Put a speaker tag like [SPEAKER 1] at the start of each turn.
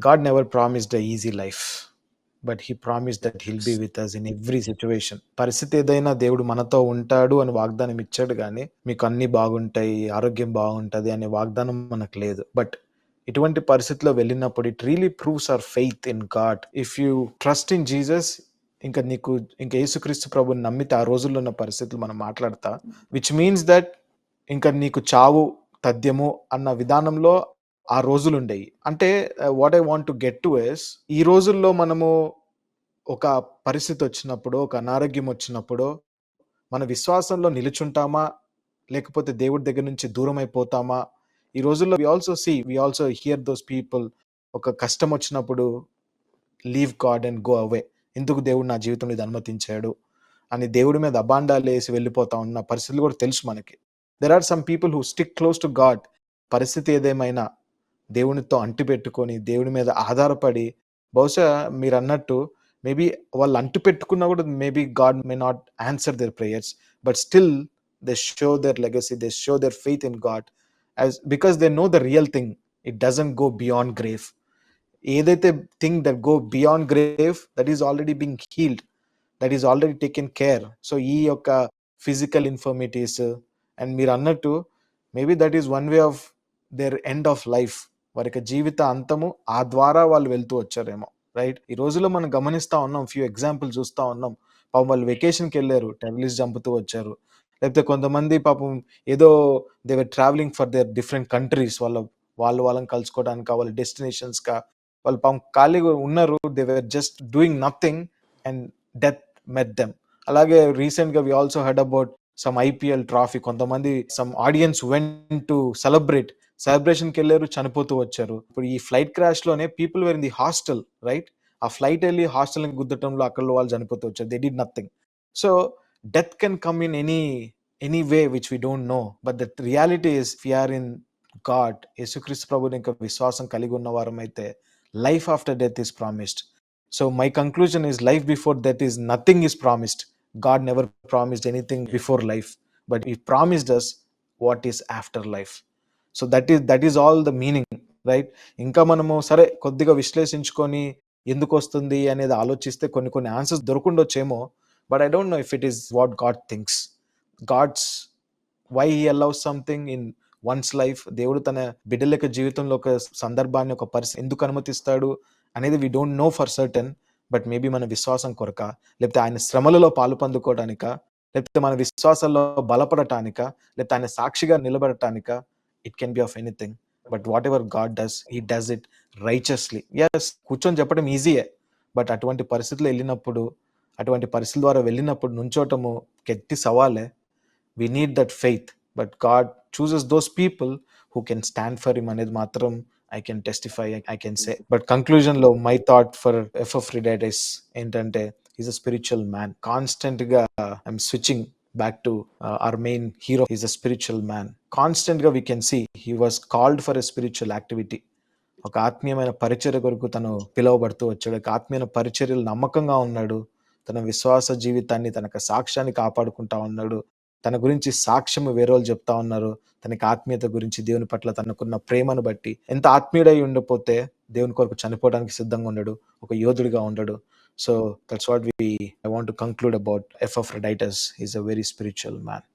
[SPEAKER 1] God never promised a easy life, but He promised that He'll be with us in every situation. పరిస్థితి ఏదైనా దేవుడు మనతో ఉంటాడు అని వాగ్దానం ఇచ్చాడు కానీ మీకు అన్ని బాగుంటాయి ఆరోగ్యం బాగుంటది అనే వాగ్దానం మనకు లేదు. బట్ ఇటువంటి పరిస్థితిలో వెళ్ళినప్పుడు it really proves our faith in God if you trust in Jesus ఇంకా నీకు ఇంకా యేసుక్రీస్తు ప్రభుని నమ్మితే ఆ రోజుల్లో ఉన్న పరిస్థితులు మనం మాట్లాడతా. విచ్ మీన్స్ దట్ ఇంకా నీకు చావు తథ్యము అన్న విధానంలో ఆ రోజులు ఉండేవి అంటే what I want to get to is ఈ రోజుల్లో మనము ఒక పరిస్థితి వచ్చినప్పుడు ఒక అనారోగ్యం వచ్చినప్పుడు మన విశ్వాసంలో నిలుచుంటామా? లేకపోతే దేవుడి దగ్గర నుంచి దూరం అయిపోతామా ఈ రోజుల్లో we also see we also hear those people ఒక కష్టం వచ్చినప్పుడు leave God and go away ఎందుకు దేవుడు నా జీవితంలో ఇది అనుమతించాడు? అని దేవుడి మీద అబాండాలు వేసి వెళ్ళిపోతా ఉన్న పరిస్థితులు కూడా తెలుసు మనకి. There are some people who stick close to God పరిస్థితి ఏదేమైనా దేవునితో అంటిపెట్టుకొని దేవుని మీద ఆధారపడి బహుశా మీరు అన్నట్టు మేబీ వాళ్ళు అంటు పెట్టుకున్నా కూడా maybe God may not answer their prayers but still they show their legacy they show their faith in God as because they know the real thing it doesn't go beyond grave. ఏదైతే thing that go beyond grave that is already being healed that is already taken care. So ఈ యొక్క physical infirmities and మీరు అన్నట్టు maybe that is one way of their end of life. వారి యొక్క జీవిత అంతము ఆ ద్వారా వాళ్ళు వెళ్తూ వచ్చారేమో రైట్ ఈ రోజుల్లో మనం గమనిస్తా ఉన్నాం ఫ్యూ ఎగ్జాంపుల్ చూస్తూ ఉన్నాం. పాపం వాళ్ళు వెకేషన్కి వెళ్ళారు టెర్రలిస్ట్ చంపుతూ వచ్చారు. లేకపోతే కొంతమంది పాపం ఏదో they were travelling for their different countries వాళ్ళ వాళ్ళు వాళ్ళని కలుసుకోవడానికి వాళ్ళ డెస్టినేషన్స్గా వాళ్ళు పాపం ఖాళీగా ఉన్నారు they were just doing nothing and death met them అలాగే రీసెంట్గా we also heard about some IPL trophy కొంతమంది some audience went to celebrate సెలబ్రేషన్కి వెళ్ళారు చనిపోతూ వచ్చారు. ఇప్పుడు ఈ flight క్రాష్లోనే people were in the hostel right ఆ ఫ్లైట్ వెళ్ళి హాస్టల్ గుద్దటంలో అక్కడ వాళ్ళు చనిపోతూ వచ్చారు. They did nothing so death can come in any any way which we don't know but that reality is we're in God యేసుక్రీస్తు ప్రభుని ఇంకా విశ్వాసం కలిగి ఉన్న వారం అయితే life after death is promised so my conclusion is life before death is nothing is promised God never promised anything before life but he promised us what is after life so that is that is all the meaning right ఇంకా మనము సరే కొద్దిగా విశ్లేషించుకొని ఎందుకు వస్తుంది అనేది ఆలోచిస్తే కొన్ని కొన్ని answers దొరకుండొచ్చేమో but I don't know if it is what God things God's why he allow something in one's life దేవుడు తన బిడ్డల యొక్క జీవితంలో ఒక సందర్భాన్ని ఒక పరిస్థితి ఎందుకు అనుమతిస్తాడు అనేది we don't know for certain but maybe మన విశ్వాసం కొరక లేకపోతే ఆయన శ్రమలలో పాలు పొందుకోవడానిక లేకపోతే మన విశ్వాసంలో బలపడటానిక లేకపోతే ఆయన సాక్షిగా నిలబడటానిక it can be of anything but whatever God does he does it righteously yes కూర్చొని చెప్పడం ఈజీయే బట్ అటువంటి పరిస్థితులు వెళ్ళినప్పుడు అటువంటి పరిస్థితుల ద్వారా వెళ్ళినప్పుడు నుంచోటము గట్టి సవాలే. We need that faith but God chooses those people who can stand for him అనేది మాత్రం I can testify I can say but కంక్లూజన్లో my thought for F రిడైటైస్ ఏంటంటే ఈజ్ అ స్పిరిచువల్ మ్యాన్ కాన్స్టెంట్గా I'm switching back to our main hero is a spiritual man కాన్స్టెంట్గా we can see he was called for a spiritual activity ఒక ఆత్మీయమైన పరిచర్య కొరకు తను పిలువబడుతూ వచ్చాడు. ఒక ఆత్మీయ పరిచర్యలు నమ్మకంగా ఉన్నాడు. తన విశ్వాస జీవితాన్ని తన సాక్ష్యాన్ని కాపాడుకుంటా ఉన్నాడు. తన గురించి సాక్ష్యం వేరేవాళ్ళు చెప్తా ఉన్నారు. తనకి ఆత్మీయత గురించి దేవుని పట్ల తనకున్న ప్రేమను బట్టి ఎంత ఆత్మీయుడై ఉండిపోతే దేవుని కొరకు చనిపోవడానికి సిద్ధంగా ఉండడు ఒక యోధుడిగా ఉండడు so that's what we I want to conclude about F of writers is a very spiritual man